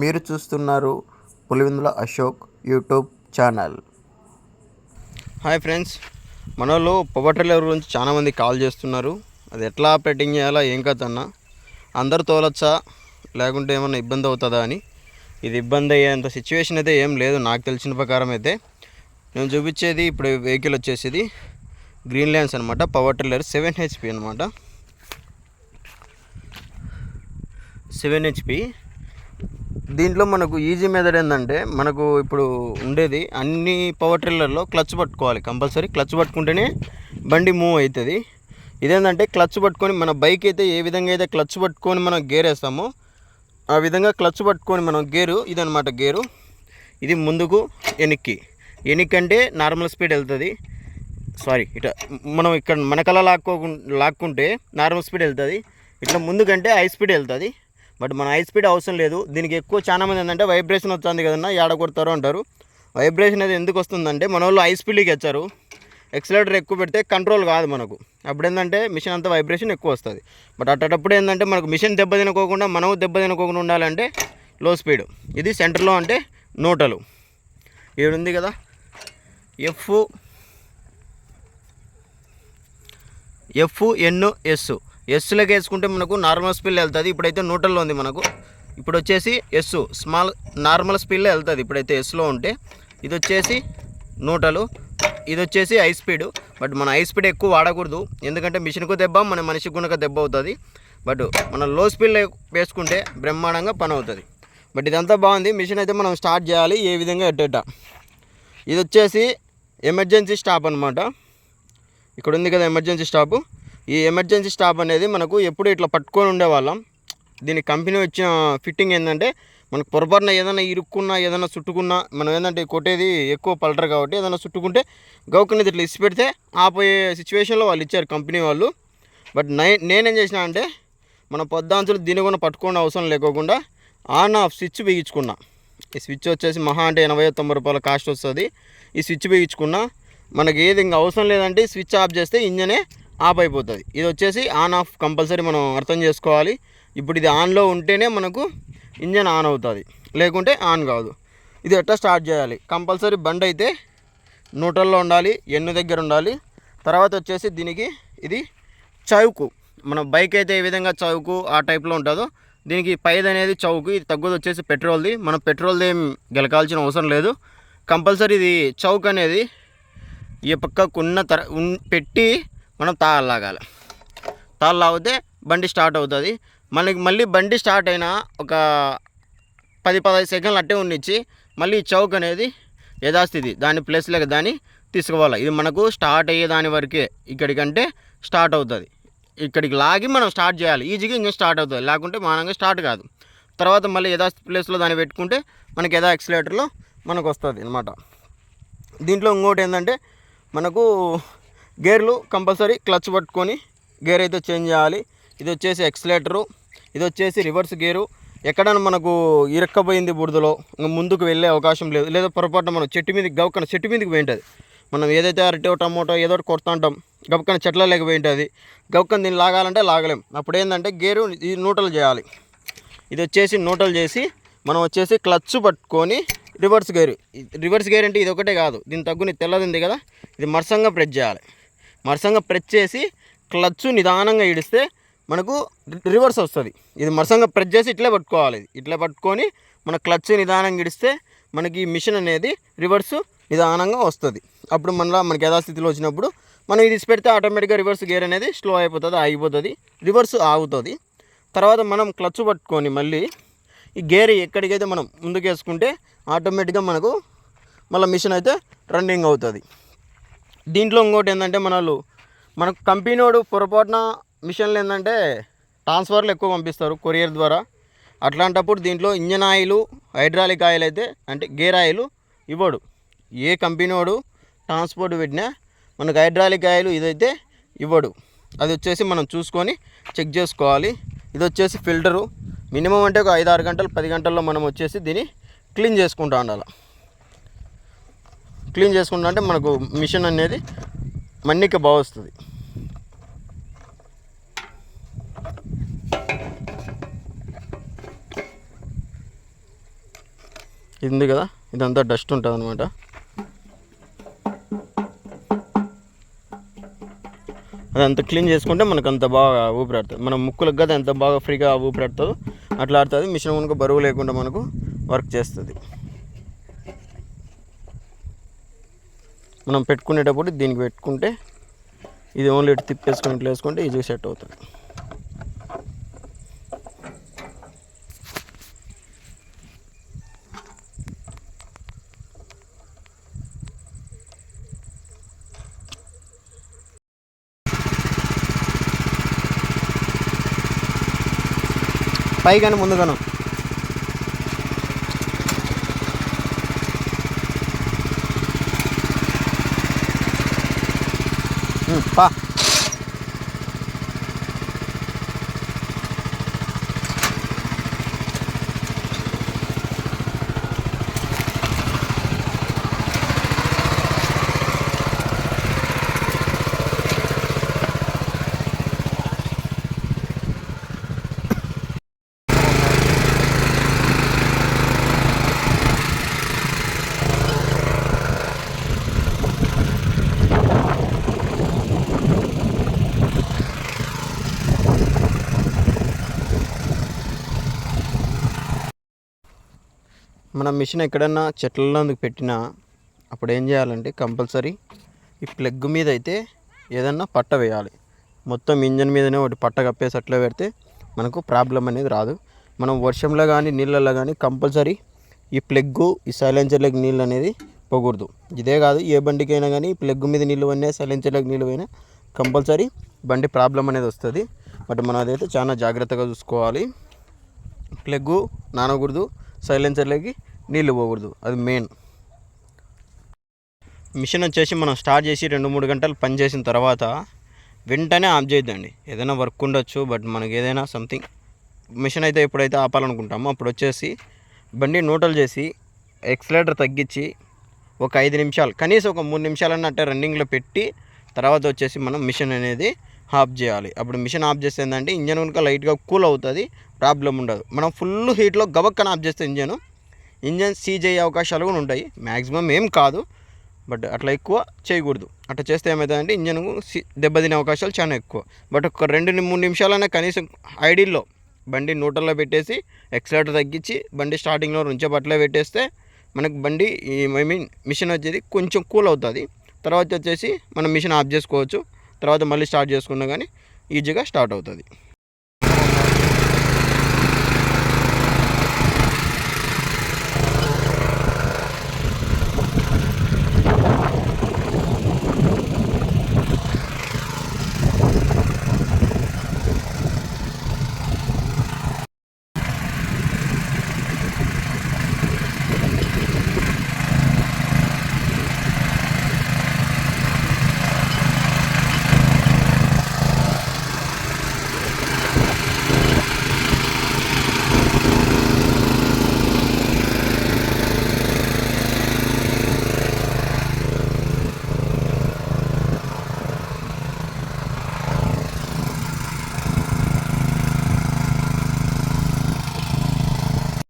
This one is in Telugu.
మీరు చూస్తున్నారు Pulivendula Ashok YouTube channel. Hi friends మన వాళ్ళు పవర్ ట్రిల్లర్ గురించి చాలామంది కాల్ చేస్తున్నారు. అది ఎట్లా ఆపరేటింగ్ చేయాలా ఏం కదన్నా అందరు తోలచ్చా లేకుంటే ఏమన్నా ఇబ్బంది అవుతుందా అని. ఇది ఇబ్బంది అయ్యేంత సిచ్యువేషన్ అయితే ఏం లేదు నాకు తెలిసిన ప్రకారం అయితే. నేను చూపించేది ఇప్పుడు వెహికల్ వచ్చేసేది. గ్రీన్ ల్యాండ్స్ అనమాట పవర్ ట్రిల్లర్ సెవెన్ హెచ్పి అనమాట సెవెన్ హెచ్పి దీంట్లో మనకు ఈజీ మెథడ్ ఏంటంటే మనకు ఇప్పుడు ఉండేది అన్ని పవర్ ట్రిల్లర్లో క్లచ్ పట్టుకోవాలి. కంపల్సరీ క్లచ్ పట్టుకుంటేనే బండి మూవ్ అవుతుంది. ఇదేంటంటే క్లచ్ పట్టుకొని మన బైక్ అయితే ఏ విధంగా అయితే క్లచ్ పట్టుకొని మనం గేర్ వేస్తామో ఆ విధంగా క్లచ్ పట్టుకొని మనం గేరు ఇదనమాట గేరు ఇది ముందుకు ఎనిక్కి. ఎనిక్ అంటే నార్మల్ స్పీడ్ వెళ్తుంది. సారీ ఇట్లా మనం ఇక్కడ మనకలా లాక్కోకు లాక్కుంటే నార్మల్ స్పీడ్ వెళ్తుంది. ఇట్లా ముందుకంటే హై స్పీడ్ వెళ్తుంది. బట్ మన హై స్పీడ్ అవసరం లేదు. దీనికి ఎక్కువ చాలా మంది ఏంటంటే వైబ్రేషన్ వస్తుంది కదన్నా ఏడ కొడతారు అంటారు. వైబ్రేషన్ అనేది ఎందుకు వస్తుందంటే మన వాళ్ళు హై స్పీడ్కి ఇచ్చారు ఎక్సలేటర్ ఎక్కువ పెడితే కంట్రోల్ కాదు మనకు. అప్పుడు ఏంటంటే మిషన్ అంతా వైబ్రేషన్ ఎక్కువ వస్తుంది. బట్ అట్టేటప్పుడు ఏంటంటే మనకు మిషన్ దెబ్బ తినకోకుండా మనం దెబ్బ తినకోకుండా ఉండాలంటే లో స్పీడ్ ఇది సెంటర్లో అంటే నూటలు. ఏడుంది కదా? ఎఫ్ ఎఫ్ ఎన్ ఎస్ ఎస్లోకి వేసుకుంటే మనకు నార్మల్ స్పీడ్ వెళ్తుంది. ఇప్పుడైతే నూటల్లో ఉంది మనకు. ఇప్పుడు వచ్చేసి ఎస్ స్మాల్ నార్మల్ స్పీడ్లో వెళ్తుంది. ఇప్పుడైతే ఎస్లో ఉంటే ఇది వచ్చేసి నూటలు ఇది వచ్చేసి హై స్పీడ్. బట్ మన హై స్పీడ్ ఎక్కువ వాడకూడదు. ఎందుకంటే మిషన్కు దెబ్బ మన మనిషికి కూడా దెబ్బ అవుతుంది. బట్ మన లో స్పీడ్లో వేసుకుంటే బ్రహ్మాండంగా పని అవుతుంది. బట్ ఇదంతా బాగుంది. మిషన్ అయితే మనం స్టార్ట్ చేయాలి. ఏ విధంగా ఎట్టేట ఇది వచ్చేసి ఎమర్జెన్సీ స్టాప్ అనమాట ఇక్కడ ఉంది కదా ఎమర్జెన్సీ స్టాపు. ఈ ఎమర్జెన్సీ స్టాప్ అనేది మనకు ఎప్పుడు ఇట్లా పట్టుకొని ఉండేవాళ్ళం. దీని కంపెనీ వచ్చిన ఫిట్టింగ్ ఏంటంటే మనకు పొరపాటున ఏదైనా ఇరుక్కున్నా ఏదైనా చుట్టుకున్నా మనం ఏంటంటే కొట్టేది ఎక్కువ పల్టర్ కాబట్టి ఏదైనా చుట్టుకుంటే గౌకనేది ఇట్లా ఇసి పెడితే ఆపోయే సిచ్యువేషన్లో వాళ్ళు ఇచ్చారు కంపెనీ వాళ్ళు. బట్ నై నేనేం చేసిన అంటే మన పొద్దాంచులు దీని కూడా పట్టుకోవడం అవసరం లేకోకుండా ఆన్ ఆఫ్ స్విచ్ బిగించుకున్నా. ఈ స్విచ్ వచ్చేసి మహా అంటే ఎనభై తొంభై రూపాయల కాస్ట్ వస్తుంది. ఈ స్విచ్ బిగించుకున్నా మనకి ఏది ఇంకా అవసరం లేదంటే స్విచ్ ఆఫ్ చేస్తే ఇంజనే ఆఫ్ అయిపోతుంది. ఇది వచ్చేసి ఆన్ ఆఫ్ కంపల్సరీ మనం అర్థం చేసుకోవాలి. ఇప్పుడు ఇది ఆన్లో ఉంటేనే మనకు ఇంజన్ ఆన్ అవుతుంది. లేకుంటే ఆన్ కాదు. ఇది ఎట్లా స్టార్ట్ చేయాలి? కంపల్సరీ బండి అయితే న్యూట్రల్లో ఉండాలి ఎన్ను దగ్గర ఉండాలి. తర్వాత వచ్చేసి దీనికి ఇది చౌకు. మన బైక్ అయితే ఏ విధంగా చౌకు ఆ టైప్లో ఉంటుందో దీనికి పైది అనేది చౌకు ఇది తగ్గుది వచ్చేసి పెట్రోల్ది. మనం పెట్రోల్ది ఏం గెలకాల్సిన అవసరం లేదు. కంపల్సరీ ఇది చౌక్ అనేది ఈ పక్కకున్న తర పెట్టి మనం తాళ లాగాలి. తాళ్ళు లాగితే బండి స్టార్ట్ అవుతుంది. మనకి మళ్ళీ బండి స్టార్ట్ అయిన ఒక పది పదహైదు సెకండ్లు అట్టే ఉండిచ్చి మళ్ళీ చౌక్ అనేది యథాస్థితి దాని ప్లేస్లోకి దాన్ని తీసుకోవాలి ఇది మనకు స్టార్ట్ అయ్యే దాని వరకే ఇక్కడికంటే స్టార్ట్ అవుతుంది. ఇక్కడికి లాగి మనం స్టార్ట్ చేయాలి. ఈజీగా ఇంకా స్టార్ట్ అవుతుంది. లేకుంటే మానంగా స్టార్ట్ కాదు. తర్వాత మళ్ళీ యథాస్థితి ప్లేస్లో దాన్ని పెట్టుకుంటే మనకి యథా ఎక్సిలేటర్లో మనకు వస్తుంది అనమాట దీంట్లో ఇంకోటి ఏంటంటే మనకు గేర్లు కంపల్సరీ క్లచ్ పట్టుకొని గేర్ అయితే చేంజ్ చేయాలి. ఇది వచ్చేసి ఎక్సలేటరు ఇది వచ్చేసి రివర్స్ గేరు. ఎక్కడైనా మనకు ఇరక్కపోయింది బురదలో ముందుకు వెళ్ళే అవకాశం లేదు. లేదా పొరపాటున మనం చెట్టు మీదకి గవకన చెట్టు మీదకి పోయింటుంది. మనం ఏదైతే అరటో టమోటో ఏదో ఒకటి కొడుతూ ఉంటాం గవకన చెట్ల లేకపోయింటుంది గవకన దీన్ని లాగాలంటే లాగలేం. అప్పుడు ఏంటంటే గేరు ఇది నూటలు చేయాలి. ఇది వచ్చేసి నూటలు చేసి మనం వచ్చేసి క్లచ్ పట్టుకొని రివర్స్ గేర్. రివర్స్ గేర్ అంటే ఇది ఒకటే కాదు. దీని తగ్గుని తెల్లది ఉంది కదా ఇది మరసంగా ప్రెస్ చేయాలి. మరసంగా ప్రెస్ చేసి క్లచ్ నిదానంగా ఇడిస్తే మనకు రివర్స్ వస్తుంది. ఇది మరసంగా ప్రెస్ చేసి ఇట్లే పట్టుకోవాలి. ఇట్లే పట్టుకొని మన క్లచ్ నిదానంగా ఇడిస్తే మనకి ఈ మిషన్ అనేది రివర్స్ నిదానంగా వస్తుంది. అప్పుడు మళ్ళీ మనకి యథాస్థితిలో వచ్చినప్పుడు మనం ఇది పెడితే ఆటోమేటిక్గా రివర్స్ గేర్ అనేది స్లో అయిపోతుంది ఆగిపోతుంది రివర్స్ ఆగుతుంది. తర్వాత మనం క్లచ్ పట్టుకొని మళ్ళీ ఈ గేర్ ఎక్కడికైతే మనం ముందుకు వేసుకుంటే ఆటోమేటిక్గా మనకు మళ్ళీ మిషన్ అయితే రన్నింగ్ అవుతుంది. దీంట్లో ఇంకోటి ఏంటంటే మనలు మనకు కంపెనీ వాడు పొరపాటున మిషన్లు ఏంటంటే ట్రాన్స్ఫర్లు ఎక్కువ పంపిస్తారు కొరియర్ ద్వారా. అట్లాంటప్పుడు దీంట్లో ఇంజన్ ఆయిల్ హైడ్రాలిక్ ఆయిల్ అయితే అంటే గేర్ ఆయిల్ ఇవ్వడు. ఏ కంపెనీ వాడు ట్రాన్స్పోర్ట్ పెట్టినా మనకు హైడ్రాలిక్ ఆయిల్ ఇదైతే ఇవ్వడు. అది వచ్చేసి మనం చూసుకొని చెక్ చేసుకోవాలి. ఇది వచ్చేసి ఫిల్టరు. మినిమం అంటే ఒక ఐదు ఆరు గంటలు పది గంటల్లో మనం వచ్చేసి దీన్ని క్లీన్ చేసుకుంటా ఉండాలి. క్లీన్ చేసుకుంటా అంటే మనకు మిషన్ అనేది మన్నిక బాగా వస్తుంది. ఇది ఉంది కదా? ఇదంతా డస్ట్ ఉంటుంది అనమాట అదంతా క్లీన్ చేసుకుంటే మనకు అంత బాగా ఊపిరాడుతుంది మన ముక్కులకు కదా ఎంత బాగా ఫ్రీగా ఊపిరాడుతుందో అట్లా ఆడుతుంది. మిషన్ కనుక బరువు లేకుండా మనకు వర్క్ చేస్తుంది. మనం పెట్టుకునేటప్పుడు దీనికి పెట్టుకుంటే ఇది ఓన్లీ ఇటు తిప్పేసుకొని ఇట్లా వేసుకుంటే ఈజీగా సెట్ అవుతుంది. పైగానే ముందుగాను 嗯发 మన మిషన్ ఎక్కడన్నా చెట్లలో పెట్టినా అప్పుడు ఏం చేయాలంటే కంపల్సరీ ఈ ప్లగ్ మీద అయితే ఏదన్నా పట్ట వేయాలి. మొత్తం ఇంజన్ మీదనే ఒకటి పట్ట కప్పేసి అట్లా పెడితే మనకు ప్రాబ్లం అనేది రాదు. మనం వర్షంలో కానీ నీళ్ళల్లో కానీ కంపల్సరీ ఈ ప్లగ్గు ఈ సైలెన్సర్లకు నీళ్ళు అనేది పోకూడదు. ఇదే కాదు ఏ బండికైనా కానీ ఈ ప్లగ్ మీద నీళ్ళు పోయినా సైలెన్సర్లకు నీళ్ళు పోయినా కంపల్సరీ బండి ప్రాబ్లం అనేది వస్తుంది. బట్ మనం అదైతే చాలా జాగ్రత్తగా చూసుకోవాలి. ప్లగ్గు నానకూడదు. సైలెన్సర్లోకి నీళ్ళు పోకూడదు. అది మెయిన్. మిషన్ వచ్చేసి మనం స్టార్ట్ చేసి రెండు మూడు గంటలు పనిచేసిన తర్వాత వెంటనే ఆఫ్ చేయొద్దండి. ఏదైనా వర్క్ ఉండొచ్చు బట్ మనకి ఏదైనా సంథింగ్ మిషన్ అయితే ఎప్పుడైతే ఆపాలనుకుంటామో అప్పుడు వచ్చేసి బండి నూటలు చేసి ఎక్సలేటర్ తగ్గించి ఒక ఐదు నిమిషాలు కనీసం ఒక మూడు నిమిషాలన్నా అంటే రన్నింగ్లో పెట్టి తర్వాత వచ్చేసి మనం మిషన్ అనేది ఆఫ్ చేయాలి. అప్పుడు మిషన్ ఆఫ్ చేస్తే ఏంటంటే ఇంజన్ కనుక లైట్గా కూల్ అవుతుంది ప్రాబ్లం ఉండదు. మనం ఫుల్ హీట్లో గబక్కన ఆఫ్ చేస్తే ఇంజన్ ఇంజన్ సీజ్ అయ్యే అవకాశాలు కూడా ఉంటాయి. మ్యాక్సిమం ఏం కాదు బట్ అట్లా ఎక్కువ చేయకూడదు. అట్లా చేస్తే ఏమవుతుందంటే ఇంజన్ దెబ్బతినే అవకాశాలు చాలా ఎక్కువ. బట్ ఒక రెండు మూడు నిమిషాలైనా కనీసం ఐడిల్లో బండి నూటల్లో పెట్టేసి ఎక్సలేటర్ తగ్గించి బండి స్టార్టింగ్లో నుంచే బట్టలే పెట్టేస్తే మనకు బండి ఐ మీన్ మిషన్ వచ్చేది కొంచెం కూల్ అవుతుంది. తర్వాత వచ్చేసి మనం మిషన్ ఆఫ్ చేసుకోవచ్చు. తర్వాత మళ్ళీ స్టార్ట్ చేసుకున్నా కానీ ఈజీగా స్టార్ట్ అవుతుంది.